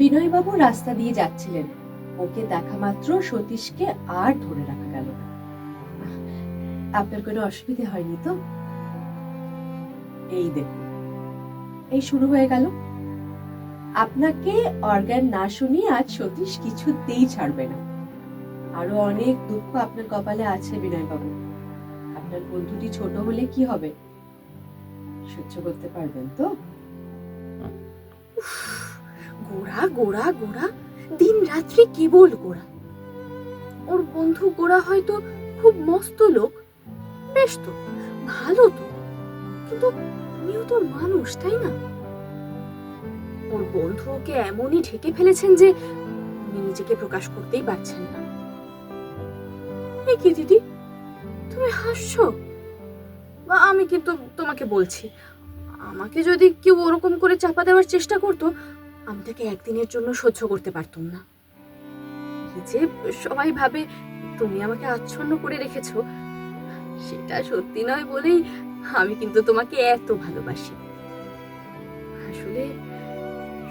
বিনয়বাবু রাস্তা দিয়ে যাচ্ছিলেন। ওকে দেখা মাত্র সতীশকে আর ধরে রাখা গেল না। আপনার কোনো অসুবিধে হয়নি তো? এই দেখুন, এই শুরু হয়ে গেল। আপনাকে অর্গান না শুনিয়ে আজ সতীশ কিছুতেই ছাড়বে না। আরও অনেক দুঃখ আপনার কপালে আছে বিনয়বাবু। আপনার বন্ধুটি ছোট হলে কি হবে? সহ্য করতে পারবেন তো? গোড়া গোড়া গোড়া দিন রাত্রি কেবল গোড়া ওর বন্ধু গোড়া হয়তো খুব মস্ত লোক, বেশ তো, ভালো তো, কিন্তু উনিও তো মানুষ, তাই না? ওর বন্ধু ওকে এমনই ঢেকে ফেলেছেন যে উনি নিজেকে প্রকাশ করতেই পারছেন না। কি দিদি? তুমি হাসছো? বা আমি কিন্তু তোমাকে বলছি, আমাকে যদি কেউ ওরকম করে চাপা দেওয়ার চেষ্টা করতো আমি তাকে একদিনের জন্য সহ্য করতে পারতাম না। যে সবাই ভাবে তুমি আমাকে আচ্ছন্ন করে রেখেছ, সেটা সত্যি নয় বলেই আমি কিন্তু তোমাকে এত ভালোবাসি। আসলে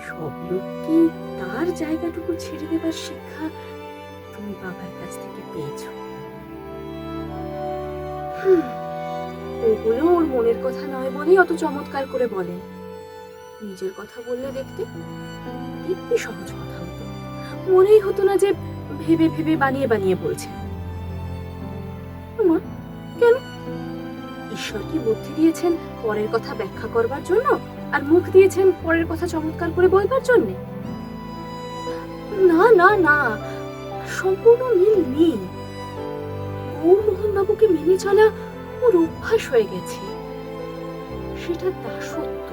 সব লোককে তার জায়গাটুকু ছেড়ে দেবার শিক্ষা তুমি বাবার কাছ থেকে পেয়েছ। ওগুলো ওর মনের কথা নয় বলেই অত চমৎকার করে বলেন নিজের কথা বললে দেখতে দিব্যি সহজ কথা হতো। মনেই হতো না যে ভেবে ভেবে বানিয়ে বানিয়ে বলছে। ওমা, কেন? ঈশ্বর কি বুদ্ধি দিয়েছেন পরের কথা ব্যাখ্যা করবার জন্য আর মুখ দিয়েছেন পরের কথা চমৎকার করে বলবার জন্য? না না না সম্পূর্ণ মিল নেই। গৌরমোহন বাবুকে মেনে চলা ওর অভ্যাস হয়ে গেছে। সেটা দাসত্ব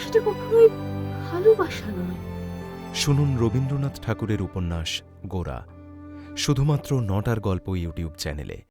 সেটা কখনোই ভালোবাসা নয়। শুনুন রবীন্দ্রনাথ ঠাকুরের উপন্যাস গোরা শুধুমাত্র নটার গল্প ইউটিউব চ্যানেলে।